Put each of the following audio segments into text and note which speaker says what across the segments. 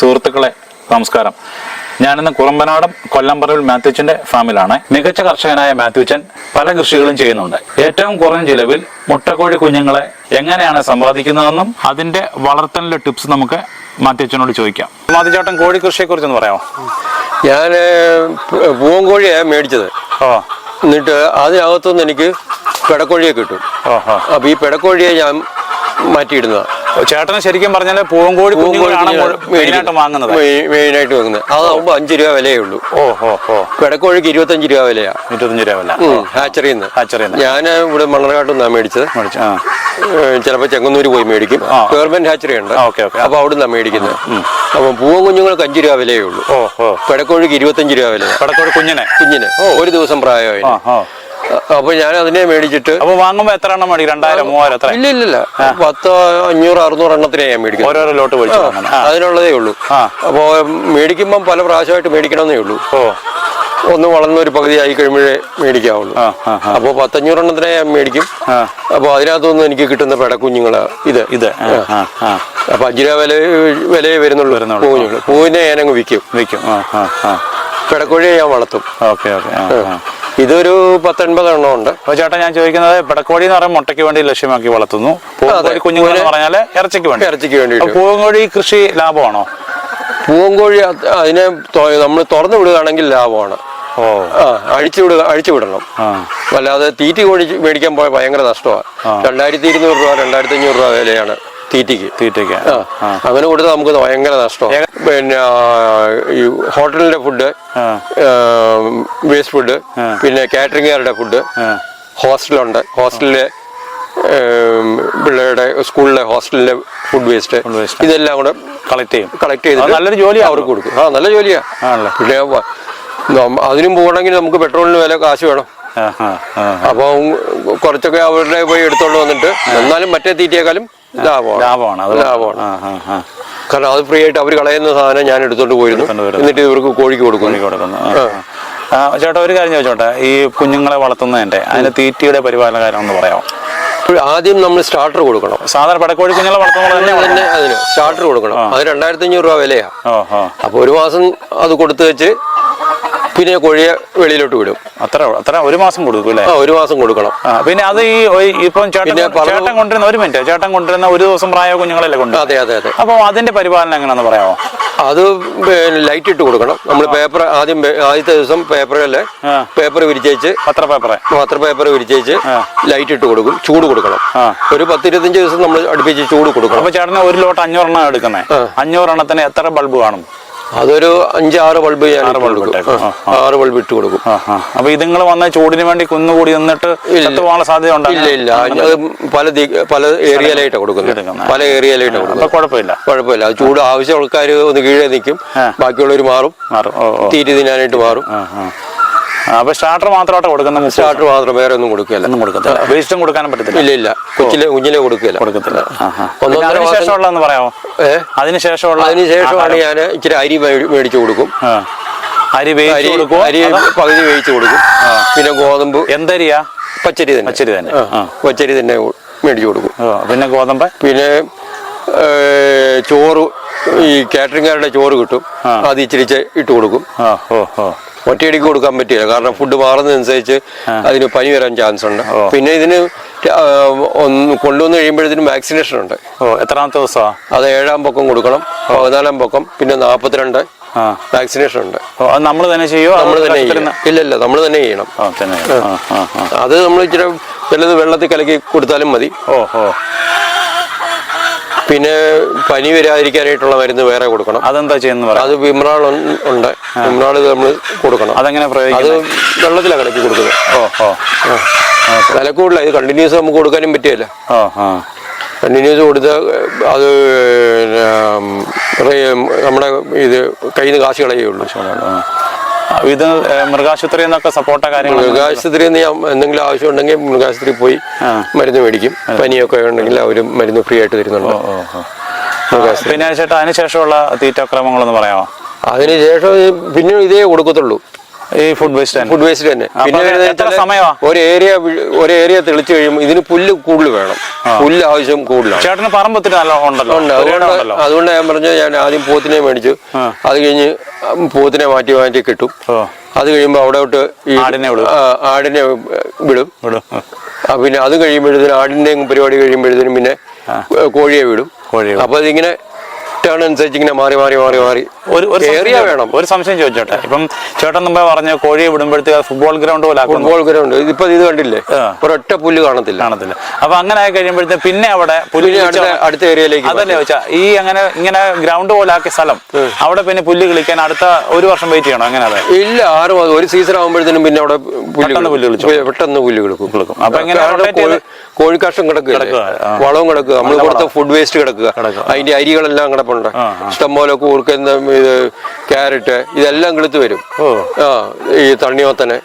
Speaker 1: സുഹൃത്തുക്കളെ നമസ്കാരം. ഞാനിന്ന് കുറുമ്പനാടം കൊല്ലംപറവിൽ മാത്യുച്ചന്റെ ഫാമിലാണ്. മികച്ച കർഷകനായ മാത്യുച്ചൻ പല കൃഷികളും ചെയ്യുന്നുണ്ട്. ഏറ്റവും കുറഞ്ഞ ചിലവിൽ മുട്ടക്കോഴി കുഞ്ഞുങ്ങളെ എങ്ങനെയാണ് സമ്പാദിക്കുന്നതെന്നും അതിന്റെ വളർത്തലിന്റെ ടിപ്സ് നമുക്ക് മാത്യുച്ചനോട് ചോദിക്കാം. മാത്യുച്ചേട്ടൻ കോഴി കൃഷിയെ കുറിച്ചൊന്ന് പറയാമോ?
Speaker 2: ഞാൻ പൂവൻകോഴിയാണ് മേടിച്ചത്.
Speaker 1: ഓ
Speaker 2: എന്നിട്ട് അതിനകത്തുനിന്ന് എനിക്ക് പെടക്കോഴിയെ കിട്ടും. അപ്പൊ ഈ പെടക്കോഴിയെ ഞാൻ മാറ്റിയിടുന്നതാണ്
Speaker 1: ചേട്ടന് ശരിക്കും പറഞ്ഞാൽ പൂവങ്കോഴി മെയിനായിട്ട് വാങ്ങുന്നത്.
Speaker 2: മെയിനായിട്ട് വാങ്ങുന്നത്. അതാവുമ്പോ അഞ്ച് രൂപ വിലയേ ഉള്ളൂ.
Speaker 1: ഓ ഓ
Speaker 2: ഇരുപത്തഞ്ച് രൂപ വിലയാ.
Speaker 1: ഇരുപത്തഞ്ച് രൂപ വില.
Speaker 2: ഹാച്ചറിയിൽ നിന്ന്
Speaker 1: hatchery ന്ന്.
Speaker 2: ഞാൻ ഇവിടെ മണ്ണർകാട്ടിൽ നിന്നാണ് മേടിച്ചത്
Speaker 1: ചിലപ്പോ
Speaker 2: ചിലപ്പോൾ ചെങ്ങന്നൂര് പോയി മേടിക്കും. ഗവൺമെന്റ് ഹാച്ചറി ഉണ്ട്.
Speaker 1: Okay, okay.
Speaker 2: അപ്പൊ അവിടെ നിന്നാണ് മേടിക്കുന്നത് അപ്പൊ പൂവ കുഞ്ഞുങ്ങൾക്ക് അഞ്ച് രൂപ വിലയേ ഉള്ളൂ. പിടക്കോഴിക്ക് ഇരുപത്തഞ്ച് രൂപ വില
Speaker 1: പിടക്കോഴി കുഞ്ഞിനെ?
Speaker 2: കുഞ്ഞിന്. ഒരു ദിവസം പ്രായമായി അപ്പൊ ഞാൻ അതിനെ മേടിച്ചിട്ട്
Speaker 1: അപ്പൊ വാങ്ങുമ്പോ എത്ര എണ്ണം മേടിക്കും? രണ്ടായിരം മൂവായിരം എത്ര?
Speaker 2: ഇല്ല ഇല്ല പത്തോ അഞ്ഞൂറോ അറുന്നൂറ് എണ്ണത്തിനെ ഞാൻ മേടിക്കും
Speaker 1: ഓരോരോ ലോട്ട് മേടിച്ചു.
Speaker 2: അതിനുള്ളതേ ഉള്ളൂ.
Speaker 1: അപ്പൊ
Speaker 2: അപ്പോ മേടിക്കുമ്പം പല പ്രാവശ്യമായിട്ട് മേടിക്കണമെന്നേ ഉള്ളൂ.
Speaker 1: ഓ.
Speaker 2: ഒന്ന് വളർന്ന ഒരു പകുതി ആയി കഴിയുമ്പോഴേ മേടിക്കാവുള്ളൂ അപ്പോൾ പത്തഞ്ഞൂറ് എണ്ണത്തിനെ ഞാൻ മേടിക്കും.
Speaker 1: അപ്പൊ
Speaker 2: അപ്പോൾ അതിനകത്തുനിന്ന് എനിക്ക് കിട്ടുന്ന പെടക്കുഞ്ഞുങ്ങളാ ഇത്.
Speaker 1: ഇത്.
Speaker 2: അപ്പൊ അഞ്ച് രൂപ വില വിലയെ വരുന്നുള്ളൂ. പൂഞ്ഞുങ്ങൾ പൂവിനെ ഞാനങ്ങ് വിൽക്കും.
Speaker 1: വിൽക്കും.
Speaker 2: പെടക്കോഴിയെ ഞാൻ വളർത്തും.
Speaker 1: Okay okay.
Speaker 2: ഇതൊരു പത്തൊൻപത് എണ്ണം ഉണ്ട്
Speaker 1: അപ്പൊ ചേട്ടാ ഞാൻ ചോദിക്കുന്നത് പിടക്കോഴി എന്ന് പറയുമ്പോൾ മുട്ടയ്ക്ക് വേണ്ടി ലക്ഷ്യമാക്കി വളർത്തുന്നു. കുഞ്ഞുങ്ങൾ എന്ന് പറഞ്ഞാൽ ഇറച്ചിക്ക് വേണ്ടി.
Speaker 2: ഇറച്ചിക്ക് വേണ്ടി
Speaker 1: പൂവങ്കോഴി കൃഷി ലാഭമാണോ?
Speaker 2: പൂവങ്കോഴി അതിനെ നമ്മൾ തുറന്നു വിടുകയാണെങ്കിൽ ലാഭമാണ്.
Speaker 1: ഓ.
Speaker 2: ആ അഴിച്ചു വിടുക അഴിച്ചു വിടണം.
Speaker 1: ആ.
Speaker 2: അല്ലാതെ തീറ്റി കോഴി മേടിക്കാൻ പോയ ഭയങ്കര നഷ്ടമാണ്. രണ്ടായിരത്തി ഇരുന്നൂറ് രൂപ രണ്ടായിരത്തി അഞ്ഞൂറ് രൂപ വിലയാണ്.
Speaker 1: തീറ്റയ്ക്ക്
Speaker 2: ആ. അങ്ങനെ കൊടുത്താൽ നമുക്ക് ഭയങ്കര നഷ്ടമാണ് പിന്നെ ഈ ഹോട്ടലിന്റെ ഫുഡ് വേസ്റ്റ് ഫുഡ് പിന്നെ കാറ്ററിംഗുകാരുടെ ഫുഡ് ഹോസ്റ്റലുണ്ട്. ഹോസ്റ്റലിലെ പിള്ളേരുടെ സ്കൂളിലെ ഹോസ്റ്റലിലെ ഫുഡ് വേസ്റ്റ്. ഇതെല്ലാം കൂടെ
Speaker 1: കളക്ട് ചെയ്യും.
Speaker 2: കളക്ട് ചെയ്ത്
Speaker 1: നല്ലൊരു ജോലി
Speaker 2: അവർക്ക് കൊടുക്കും ആ നല്ല ജോലിയാ. പിന്നെ അതിനും പോകണമെങ്കിൽ നമുക്ക് പെട്രോളിന് വില കാശ് വേണം. അപ്പം കുറച്ചൊക്കെ അവരുടെ പോയി എടുത്തോണ്ട് വന്നിട്ട് എന്നാലും മറ്റേ തീറ്റയേക്കാളും ലാഭമാണ്.
Speaker 1: ലാഭമാണ് അത്
Speaker 2: ലാഭമാണ്. കാരണം അത് ഫ്രീ ആയിട്ട് അവർ കളയുന്ന സാധനം ഞാൻ എടുത്തോണ്ട് പോയിരുന്നു. എന്നിട്ട് ഇവർക്ക് കോഴിക്ക് കൊടുക്കും
Speaker 1: കൊടുക്കുന്നു. ചേട്ടാ ഒരു കാര്യം ചോദിച്ചോട്ടെ? ഈ കുഞ്ഞുങ്ങളെ വളർത്തുന്നതിന്റെ അതിന്റെ തീറ്റയുടെ പരിപാലന കാര്യം ഒന്ന് പറയാമോ?
Speaker 2: ആദ്യം നമ്മൾ സ്റ്റാർട്ടർ കൊടുക്കണം.
Speaker 1: സാധാരണ പടക്കോഴി കുഞ്ഞുങ്ങളെ വളർത്തുമ്പോൾ തന്നെ
Speaker 2: അതിന് സ്റ്റാർട്ടർ കൊടുക്കണം. അത് രണ്ടായിരത്തി അഞ്ഞൂറ് രൂപ വിലയാ.
Speaker 1: ഓ ഓ
Speaker 2: അപ്പൊ ഒരു മാസം അത് കൊടുത്തു വെച്ച് പിന്നെ കോഴിയെ വെളിയിലോട്ട് വിടും.
Speaker 1: അത്ര അത്ര ഒരു മാസം കൊടുക്കും അല്ലേ?
Speaker 2: ഒരു മാസം കൊടുക്കണം.
Speaker 1: പിന്നെ അത് ഈ ഇപ്പം ചേട്ടൻ കൊണ്ടുവരുന്ന ഒരു മിനിറ്റ് ചേട്ടൻ കൊണ്ടുവരുന്ന ഒരു ദിവസം പ്രായ കുഞ്ഞുങ്ങളല്ലേ കൊണ്ട്
Speaker 2: അതെ അതെ അതെ.
Speaker 1: അപ്പൊ അതിന്റെ പരിപാലനം എങ്ങനെയാന്ന് പറയാമോ?
Speaker 2: അത് ലൈറ്റ് ഇട്ട് കൊടുക്കണം. നമ്മൾ പേപ്പർ ആദ്യം ആദ്യത്തെ ദിവസം
Speaker 1: പേപ്പറല്ലേ.
Speaker 2: പേപ്പർ വിരിച്ചേച്ച്
Speaker 1: പത്ര പേപ്പർ
Speaker 2: പത്ര പേപ്പർ വിരിച്ചേച്ച് ലൈറ്റ് ഇട്ട് കൊടുക്കും. ചൂട് കൊടുക്കണം. ഒരു പത്തിരുപത്തഞ്ച് ദിവസം നമ്മൾ അടുപ്പിച്ച് ചൂട് കൊടുക്കണം.
Speaker 1: അപ്പൊ ചേട്ടന് ഒരു ലോട്ട് അഞ്ഞൂറെണ്ണം എടുക്കുന്നത് അഞ്ഞൂറെണ്ണത്തിന് എത്ര ബൾബ് കാണും?
Speaker 2: അതൊരു അഞ്ചാറ് ബൾബ് ഞാൻ ആറ് ബൾബ് ഇട്ട് കൊടുക്കും.
Speaker 1: അപ്പൊ ഇതുങ്ങൾ വന്ന ചൂടിന് വേണ്ടി കുന്നുകൂടി നിന്നിട്ട് സാധ്യത ഉണ്ടോ?
Speaker 2: ഇല്ല ഇല്ല. അത് പല പല ഏരിയയിലായിട്ടാണ് കൊടുക്കുന്നത്. പല ഏരിയയിലായിട്ടാണ് കൊടുക്കുന്നത്.
Speaker 1: കുഴപ്പമില്ല.
Speaker 2: കുഴപ്പമില്ല. അത് ചൂട് ആവശ്യം ആൾക്കാർ ഒന്ന് കീഴേ നിൽക്കും. ബാക്കിയുള്ളവർ മാറും. തീറ്റി തിന്നാനായിട്ട് മാറും.
Speaker 1: അപ്പൊ സ്റ്റാർട്ടർ മാത്രമായിട്ട് കൊടുക്കുന്ന
Speaker 2: സ്റ്റാർട്ടർ മാത്രം വേറെ ഒന്നും കൊടുക്കില്ല
Speaker 1: ഒന്നും കൊടുക്കത്തില്ല. വേസ്റ്റും കൊടുക്കാനും പറ്റത്തില്ല.
Speaker 2: ഇല്ല ഇല്ല. കൊച്ചിലെ കുഞ്ഞിലെ കൊടുക്കില്ല
Speaker 1: കൊടുക്കത്തില്ല. ആ, ആ.
Speaker 2: ഒന്നൊന്നര
Speaker 1: പിന്നെ അതിന്
Speaker 2: മാസം-
Speaker 1: ശേഷമുള്ളതെന്ന് പറയാമോ?
Speaker 2: ഏ?
Speaker 1: അതിന് ശേഷമുള്ള
Speaker 2: അതിനുശേഷമാണ് ഞാൻ ഇച്ചിരി അരി മേടി- മേടിച്ചു കൊടുക്കും.
Speaker 1: അരി വേവിച്ച്
Speaker 2: അരി പകുതി വേവിച്ച് കൊടുക്കും. പിന്നെ ഗോതമ്പ്.
Speaker 1: എന്തരിയാ?
Speaker 2: പച്ചരി തന്നെ.
Speaker 1: പച്ചരി തന്നെ.
Speaker 2: പച്ചരി തന്നെ മേടിച്ചു കൊടുക്കും.
Speaker 1: പിന്നെ ഗോതമ്പ്?
Speaker 2: പിന്നെ ചോറ് ഈ കാറ്ററിംഗുകാരുടെ ചോറ് കിട്ടും. അത് ഇച്ചിരി ഇട്ട് കൊടുക്കും. ഒറ്റയടിക്ക് കൊടുക്കാൻ പറ്റില്ല. കാരണം ഫുഡ് മാറുന്നതനുസരിച്ച് അതിന് പനി വരാൻ ചാൻസ് ഉണ്ട്. പിന്നെ ഇതിന് കൊണ്ടുവന്ന് കഴിയുമ്പോഴത്തേനും വാക്സിനേഷൻ ഉണ്ട്.
Speaker 1: എത്രാമത്തെ ദിവസമാണ്
Speaker 2: അത് ഏഴാം പൊക്കം കൊടുക്കണം പതിനാലാം പൊക്കം പിന്നെ നാൽപ്പത്തിരണ്ട് വാക്സിനേഷൻ ഉണ്ട്.
Speaker 1: നമ്മൾ തന്നെ ചെയ്യോ
Speaker 2: നമ്മൾ തന്നെ
Speaker 1: കഷ്ടപ്പെടുന്ന-
Speaker 2: ചെയ്യണം. ഇല്ല ഇല്ല നമ്മൾ തന്നെ ചെയ്യണം. അത് നമ്മൾ ഇച്ചിരി ചിലത് വെള്ളത്തിൽ കലക്കി കൊടുത്താലും മതി.
Speaker 1: ഓ ഓ.
Speaker 2: പിന്നെ പനി വരാതിരിക്കാനായിട്ടുള്ള മരുന്ന് വേറെ കൊടുക്കണം.
Speaker 1: അതെന്താ ചെയ്യുന്ന
Speaker 2: അത് വിമ്രാൾ ഉണ്ട്. വിമ്രാൾ നമ്മൾ കൊടുക്കണം.
Speaker 1: അതെങ്ങനെ
Speaker 2: അത് വെള്ളത്തിലാണ് കിടക്കി കൊടുക്കുന്നത്.
Speaker 1: ഓ ഓ.
Speaker 2: വിലക്കൂടില്ല ഇത് കണ്ടിന്യൂസ് നമുക്ക് കൊടുക്കാനും പറ്റിയല്ല. കണ്ടിന്യൂസ് കൊടുത്ത അത് നമ്മുടെ ഇത് കയ്യിൽ നിന്ന് കാശ് കളയുള്ളൂ.
Speaker 1: ഇത് മൃഗാശുപത്രി എന്നൊക്കെ സപ്പോർട്ട് കാര്യങ്ങൾ
Speaker 2: മൃഗാശുപത്രി എന്തെങ്കിലും ആവശ്യം ഉണ്ടെങ്കിൽ മൃഗാശുപത്രി പോയി മരുന്ന് മേടിക്കും. പനിയൊക്കെ ഉണ്ടെങ്കിൽ അവർ മരുന്ന് ഫ്രീ ആയിട്ട് തരുന്നുണ്ട്.
Speaker 1: പിന്നെ ചേട്ടാ അതിനുശേഷമുള്ള തീറ്റക്രമങ്ങളൊന്ന് പറയാമോ?
Speaker 2: അതിനുശേഷം പിന്നെ ഇതേ കൊടുക്കത്തുള്ളൂ.
Speaker 1: ഈ ഫുഡ് വേസ്റ്റ്
Speaker 2: ഫുഡ് വേസ്റ്റ് തന്നെ. പിന്നെ ഒരു ഏരിയ ഒരു ഏരിയ തെളിച്ചു കഴിയുമ്പോൾ ഇതിന് പുല്ല് കൂടുതൽ വേണം. പുല്ല് ആവശ്യം കൂടുതലാണ്.
Speaker 1: ചേട്ടന് പറമ്പ് ഉണ്ടല്ലോ.
Speaker 2: അതുകൊണ്ട് ഞാൻ പറഞ്ഞു ഞാൻ ആദ്യം പോത്തിനെ മേടിച്ചു. അത് കഴിഞ്ഞ് പോത്തിനെ മാറ്റി മാറ്റി കിട്ടും. അത് കഴിയുമ്പോൾ അവിടോട്ട് ഈ
Speaker 1: ആടിനെ വിടും.
Speaker 2: ആടിനെ വിടും.
Speaker 1: വിടും.
Speaker 2: പിന്നെ അത് കഴിയുമ്പോഴത്തേനും ആടിന്റെ പരിപാടി കഴിയുമ്പോഴത്തേനും പിന്നെ കോഴിയെ വിടും. അപ്പൊ അതിങ്ങനെ ടേൺ അനുസരിച്ച് ഇങ്ങനെ മാറി മാറി മാറി മാറി.
Speaker 1: ഒരു ഒരു
Speaker 2: ഏറിയ വേണം.
Speaker 1: ഒരു സംശയം ചോദിച്ചോട്ടെ? ഇപ്പം ചേട്ടൻ മുമ്പേ പറഞ്ഞ കോഴിയെ വിടുമ്പോഴത്തേക്ക് ഫുട്ബോൾ ഗ്രൗണ്ട് പോലെ
Speaker 2: ഫുട്ബോൾ ഗ്രൗണ്ട് ഇതിപ്പോ ഇത് കണ്ടില്ലേ. ഒരൊറ്റ പുല്ല് കാണത്തില്ല.
Speaker 1: കാണത്തില്ല. അപ്പൊ അങ്ങനെ ആയി കഴിയുമ്പോഴത്തേക്ക് പിന്നെ അവിടെ പുല്ല്
Speaker 2: അടുത്ത ഏരിയയിലേക്ക്
Speaker 1: അതല്ലേ ചോദിച്ചാ? ഈ അങ്ങനെ ഇങ്ങനെ ഗ്രൗണ്ട് പോലെ ആക്കിയ സ്ഥലം അവിടെ പിന്നെ പുല്ല് കളിക്കാൻ അടുത്ത ഒരു വർഷം വെയിറ്റ് ചെയ്യണം? അങ്ങനെ അതെ.
Speaker 2: ഇല്ല ആറ് ഒരു സീസൺ ആകുമ്പോഴത്തേനും പിന്നെ അവിടെ പുല്ല്
Speaker 1: പെട്ടെന്ന് പുല്ല്
Speaker 2: കളിച്ചു പെട്ടെന്ന് പുല്ല് കിടക്കും
Speaker 1: അപ്പൊ എങ്ങനെ
Speaker 2: കോഴിക്കാഷ്ടം കിടക്കുക. വളവും കിടക്കുക. നമ്മൾ കൊടുത്ത ഫുഡ് വേസ്റ്റ് കിടക്കുക. അതിന്റെ അരികളെല്ലാം കിടപ്പുണ്ട്
Speaker 1: ഇഷ്ടം
Speaker 2: ഇഷ്ടംപോലെ കൂർക്കുന്ന ഇത് ക്യാരറ്റ് ഇതെല്ലാം കിളുത്ത് വരും. ആ ഈ തണ്ണിയോത്തനെ.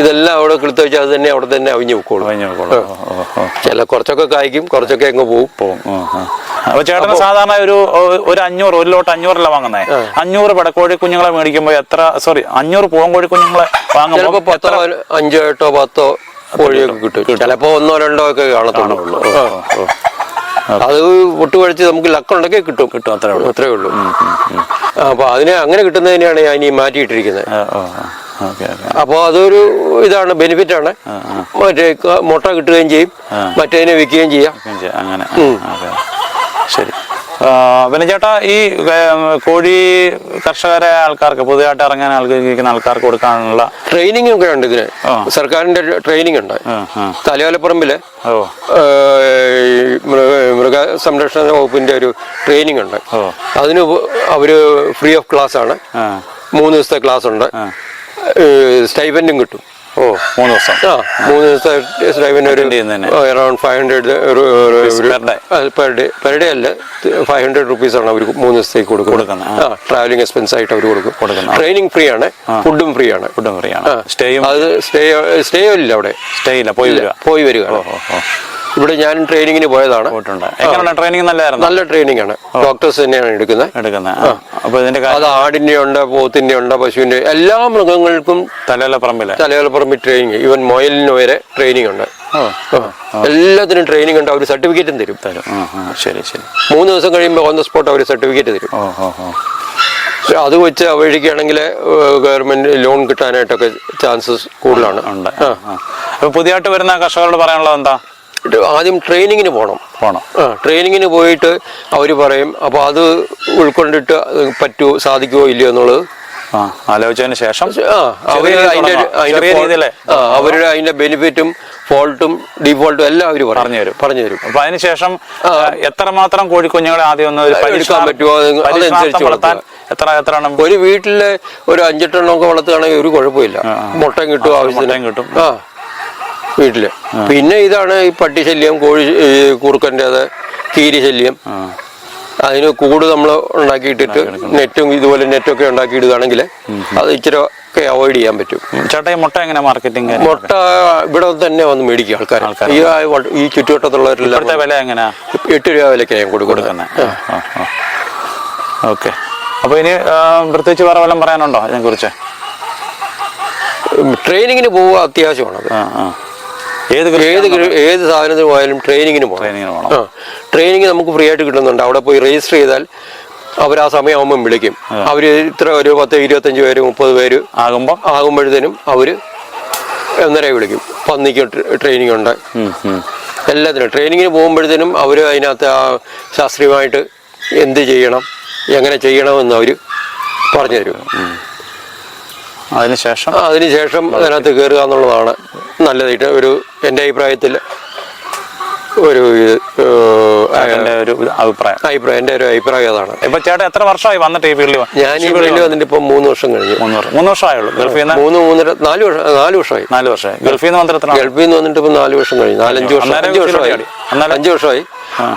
Speaker 2: ഇതെല്ലാം അവിടെ കിളുത്ത് വെച്ചാൽ അത് തന്നെ അവിടെ തന്നെ അവിഞ്ഞു വെക്കോളും. ചില കുറച്ചൊക്കെ കായ്ക്കും കുറച്ചൊക്കെ അങ്ങ്
Speaker 1: പോകും പോകും. അപ്പൊ ചേട്ടന് സാധാരണ ഒരു ഒരു അഞ്ഞൂറ് ഒരു ലോട്ട് അഞ്ഞൂറല്ല വാങ്ങുന്നേ? അഞ്ഞൂറ് പടക്കോഴി കുഞ്ഞുങ്ങളെ മേടിക്കുമ്പോ എത്ര സോറി അഞ്ഞൂറ് പൂവൻകോഴി കുഞ്ഞുങ്ങളെ
Speaker 2: വാങ്ങുമ്പോൾ അഞ്ചോ എട്ടോ പത്തോ കോഴിയൊക്കെ കിട്ടും. ചിലപ്പോ ഒന്നോ രണ്ടോ ഒക്കെ കാണത്തുള്ളൂ. അത് പൊട്ടുപഴിച്ച് നമുക്ക് ലക്കുണ്ടെങ്കിൽ കിട്ടും.
Speaker 1: കിട്ടും അത്രേ ഉള്ളൂ.
Speaker 2: അത്രേ ഉള്ളൂ. അപ്പൊ അതിനെ അങ്ങനെ കിട്ടുന്നതിനെയാണ് ഞാൻ ഈ മാറ്റിയിട്ടിരിക്കുന്നത്. അപ്പോൾ അതൊരു ഇതാണ് ബെനിഫിറ്റ് ആണ്. മറ്റേ മുട്ട കിട്ടുകയും ചെയ്യും. മറ്റേതിനെ വിൽക്കുകയും ചെയ്യാം.
Speaker 1: ശരി, അങ്ങനെ. ശരി. പിന്നെ ചേട്ടാ ഈ കോഴി കർഷകരെ ആൾക്കാർക്ക് പുതിയതായിട്ട് ഇറങ്ങാൻ ആൾക്കാർക്ക് ആൾക്കാർക്ക് കൊടുക്കാനുള്ള
Speaker 2: ട്രെയിനിങ് ഒക്കെ ഉണ്ട് ഇതിന്. സർക്കാരിന്റെ ട്രെയിനിങ് ഉണ്ട്. തലയോലപ്പറമ്പിൽ മൃഗ- സംരക്ഷണ വകുപ്പിന്റെ ഒരു ട്രെയിനിങ് ഉണ്ട്. അതിന് അവർ ഫ്രീ ഓഫ് ക്ലാസ് ആണ്. മൂന്ന് ദിവസത്തെ ക്ലാസ് ഉണ്ട്. സ്റ്റൈപ്പൻഡും കിട്ടും.
Speaker 1: ഓ. മൂന്ന് ദിവസം.
Speaker 2: ആ മൂന്ന് ദിവസത്തെ സ്റ്റൈഫൻ ഒരു. Around five hundred per day per day അല്ല ഫൈവ് ഹൺഡ്രഡ് റുപ്പീസ് ആണ് അവർ മൂന്ന് ദിവസത്തേക്ക് കൊടുക്കുന്നത്. ആ. ട്രാവലിംഗ് എക്സ്പെൻസ് ആയിട്ട് അവർ കൊടുക്കും.
Speaker 1: കൊടുക്കുന്നത്.
Speaker 2: ട്രെയിനിങ് ഫ്രീ ആണ് ഫുഡും ഫ്രീ ആണ്.
Speaker 1: ഫുഡും ഫ്രീ ആണ്. സ്റ്റേയും
Speaker 2: അത് സ്റ്റേ സ്റ്റേ ഇല്ല അവിടെ.
Speaker 1: സ്റ്റേ ഇല്ല പോയി വരിക.
Speaker 2: പോയി വരിക
Speaker 1: ഓ ഓ ഓ
Speaker 2: ഇവിടെ ഞാൻ ട്രെയിനിങ്ങിന് പോയതാണ്.
Speaker 1: ട്രെയിനിങ് നല്ലതായിരുന്നു?
Speaker 2: നല്ല ട്രെയിനിങ് ആണ് ഡോക്ടേഴ്സ് തന്നെയാണ് എടുക്കുന്നത്.
Speaker 1: എടുക്കുന്നത്. അപ്പൊ ഇതിന്റെ
Speaker 2: അത് ആടിന്റെ ഉണ്ട് പോത്തിന്റെ ഉണ്ട് പശുവിന്റെ എല്ലാ മൃഗങ്ങൾക്കും
Speaker 1: തലയില തലയിലപ്പുറമ്പിൽ
Speaker 2: തലയോലപ്പുറമ്പ് ട്രെയിനിങ് ഈവൻ മൊയലിന് വരെ ട്രെയിനിങ് ഉണ്ട്. എല്ലാത്തിനും ട്രെയിനിങ് ഉണ്ട്. അവർ സർട്ടിഫിക്കറ്റും തരും.
Speaker 1: തരും. ശരി ശരി.
Speaker 2: മൂന്ന് ദിവസം കഴിയുമ്പോൾ ഓൺ ദ സ്പോട്ട് അവർ സർട്ടിഫിക്കറ്റ് തരും. അത് വെച്ച് അപേക്ഷിക്കുകയാണെങ്കിൽ ഗവൺമെന്റ് ലോൺ കിട്ടാനായിട്ടൊക്കെ ചാൻസസ് കൂടുതലാണ്.
Speaker 1: പുതിയതായിട്ട് വരുന്ന കർഷകരോട് പറയാനുള്ളത് എന്താ?
Speaker 2: ആദ്യം ട്രെയിനിങ്ങിന് പോകണം പോകണം ട്രെയിനിങ്ങിന് പോയിട്ട് അവർ പറയും അപ്പോൾ അത് ഉൾക്കൊണ്ടിട്ട് പറ്റുമോ സാധിക്കുമോ ഇല്ലയോ എന്നുള്ളത്?
Speaker 1: ആലോചിച്ചതിന് ശേഷം അവർ
Speaker 2: അതിന്റെ അവരുടെ അതിന്റെ ബെനിഫിറ്റും ഫോൾട്ടും ഡിഫോൾട്ടും എല്ലാം അവർ
Speaker 1: പറഞ്ഞു തരും.
Speaker 2: പറഞ്ഞു തരും.
Speaker 1: അപ്പൊ അതിനുശേഷം എത്രമാത്രം കോഴിക്കുഞ്ഞുങ്ങളെ ആദ്യം ഒന്ന് പരിഹരിക്കാൻ
Speaker 2: എടുക്കാൻ പറ്റുമോ അതനുസരിച്ച്
Speaker 1: വളർത്താൻ എത്ര എത്ര എണ്ണം
Speaker 2: ഒരു വീട്ടിലെ ഒരു അഞ്ചെട്ടെണ്ണമൊക്കെ വളർത്തുകയാണെങ്കിൽ ഒരു കുഴപ്പമില്ല. മുട്ടയും കിട്ടും ആവശ്യത്തിന്.
Speaker 1: കിട്ടും.
Speaker 2: ആ. വീട്ടിൽ. പിന്നെ ഇതാണ് ഈ പട്ടി ശല്യം കോഴി കുറുക്കന്റെത് കീരി ശല്യം. അതിന് കൂട് നമ്മൾ ഉണ്ടാക്കിയിട്ടിട്ട് നെറ്റും ഇതുപോലെ നെറ്റൊക്കെ ഉണ്ടാക്കിയിടുകയാണെങ്കിൽ അത് ഇച്ചിരി ഒക്കെ അവോയ്ഡ് ചെയ്യാൻ പറ്റും.
Speaker 1: ചേട്ടാ മുട്ട എങ്ങനെ മാർക്കറ്റിംഗ്
Speaker 2: മുട്ട ഇവിടെ തന്നെ വന്ന് മേടിക്കും ആൾക്കാർ ഈ ഈ ചുറ്റുവട്ടത്തുള്ളവരെല്ലാം
Speaker 1: വില എങ്ങനെയാ?
Speaker 2: എട്ട് രൂപ വിലയ്ക്ക് ഞാൻ കൊടുക്കുന്നത്.
Speaker 1: ഓക്കെ. അപ്പൊ ഇനി പ്രത്യേകിച്ച് വേറെ വല്ലതും പറയാനുണ്ടോ അതിനെ കുറിച്ച്
Speaker 2: ട്രെയിനിങ്ങിന് പോവുക അത്യാവശ്യമാണത്.
Speaker 1: ആ ആ. ഏത്
Speaker 2: ഏത് ഏത് സാധനത്തിന് പോയാലും ട്രെയിനിങ്ങിന് പോകണം. ആ ട്രെയിനിങ് നമുക്ക് ഫ്രീ ആയിട്ട് കിട്ടുന്നുണ്ട്. അവിടെ പോയി രജിസ്റ്റർ ചെയ്താൽ അവർ ആ സമയമാകുമ്പം വിളിക്കും. അവർ ഇത്ര ഒരു പത്ത് ഇരുപത്തഞ്ച് പേര് മുപ്പത് പേര്
Speaker 1: ആകുമ്പോൾ
Speaker 2: ആകുമ്പോഴത്തേനും അവർ ഒന്നര വിളിക്കും. പന്നിക്ക് ട്രെയിനിങ് ഉണ്ട്. എല്ലാത്തിനും. ട്രെയിനിങ്ങിന് പോകുമ്പോഴത്തേനും അവർ അതിനകത്ത് ആ ശാസ്ത്രീയമായിട്ട് എന്ത് ചെയ്യണം എങ്ങനെ ചെയ്യണമെന്ന് അവർ പറഞ്ഞു തരും.
Speaker 1: അതിനുശേഷം
Speaker 2: അതിനുശേഷം അതിനകത്ത് കയറുക എന്നുള്ളതാണ് നല്ലതായിട്ട് ഒരു എന്റെ അഭിപ്രായത്തിൽ ഒരു
Speaker 1: ഒരു അഭിപ്രായം.
Speaker 2: അഭിപ്രായം എന്റെ ഒരു അഭിപ്രായം അതാണ്.
Speaker 1: ഇപ്പൊ ചേട്ടാ എത്ര വർഷമായി വന്നിട്ട് ഈ ഫീൽഡിൽ
Speaker 2: ഞാൻ ഈ ഫീൽഡിൽ വന്നിട്ട്? ഇപ്പൊ മൂന്ന് വർഷം കഴിഞ്ഞു.
Speaker 1: മൂന്ന് വർഷം. മൂന്ന് വർഷമായുള്ളൂ. ഗൾഫിൽ നിന്ന്?
Speaker 2: മൂന്ന് മൂന്നര നാല് വർഷം നാല് വർഷമായി.
Speaker 1: നാല് വർഷമായി. ഗൾഫിൽ നിന്ന് വന്നിട്ട്
Speaker 2: ഗൾഫിൽ നിന്ന് വന്നിട്ട് ഇപ്പൊ നാല് വർഷം കഴിഞ്ഞു. നാലഞ്ച് വർഷം അഞ്ച് വർഷമായി. അഞ്ച് വർഷമായി.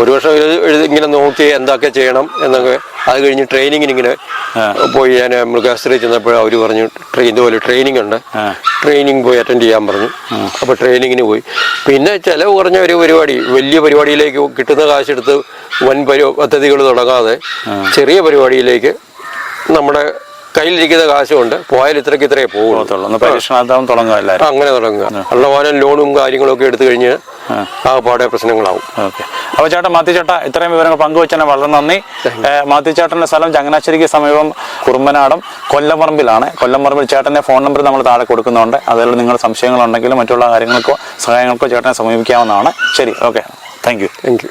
Speaker 2: ഒരു വർഷം ഇത് എഴുതി ഇങ്ങനെ നോക്കി എന്തൊക്കെ ചെയ്യണം എന്നൊക്കെ അത് കഴിഞ്ഞ് ട്രെയിനിങ്ങിന് ഇങ്ങനെ പോയി ഞാൻ മൃഗാശ്രയിൽ ചെന്നപ്പോൾ അവർ പറഞ്ഞു ട്രെയിൻ ഇതുപോലെ ട്രെയിനിങ് ഉണ്ട്. ട്രെയിനിങ് പോയി അറ്റൻഡ് ചെയ്യാൻ പറഞ്ഞു. അപ്പോൾ ട്രെയിനിങ്ങിന് പോയി. പിന്നെ ചിലവ് കുറഞ്ഞ ഒരു പരിപാടി വലിയ പരിപാടിയിലേക്ക് കിട്ടുന്ന കാശെടുത്ത് വൻ പരി പദ്ധതികൾ തുടങ്ങാതെ ചെറിയ പരിപാടിയിലേക്ക് നമ്മുടെ കയ്യിലിരിക്കുന്ന കാശുകൊണ്ട് പോയാൽ ഇത്രയ്ക്ക് ഇത്രേ പോകുള്ളൂ
Speaker 1: പരീക്ഷണാർത്ഥം തുടങ്ങുക
Speaker 2: അങ്ങനെ തുടങ്ങുക. കള്ളവാനം ലോണും കാര്യങ്ങളൊക്കെ എടുത്തു കഴിഞ്ഞ് ആകെപ്പാടെ പാടെ പ്രശ്നങ്ങളാവും.
Speaker 1: ഓക്കെ. അപ്പോൾ ചേട്ടാ മാത്യു ചേട്ടാ ഇത്രയും വിവരങ്ങൾ പങ്കുവച്ചതിന് വളരെ നന്ദി. മാത്യു ചേട്ടന്റെ സ്ഥലം ചങ്ങനാശ്ശേരിക്ക് സമീപം കുറുമ്പനാടം കൊല്ലംപറമ്പിലാണ്. കൊല്ലംപറമ്പിൽ ചേട്ടന്റെ ഫോൺ നമ്പർ നമ്മൾ താഴെ കൊടുക്കുന്നുണ്ട്. അതിൽ നിങ്ങൾ സംശയങ്ങളുണ്ടെങ്കിലും മറ്റുള്ള കാര്യങ്ങൾക്കോ സഹായങ്ങൾക്കോ ചേട്ടനെ സമീപിക്കാവുന്നതാണ്. ശരി okay. Thank you.
Speaker 2: Thank you.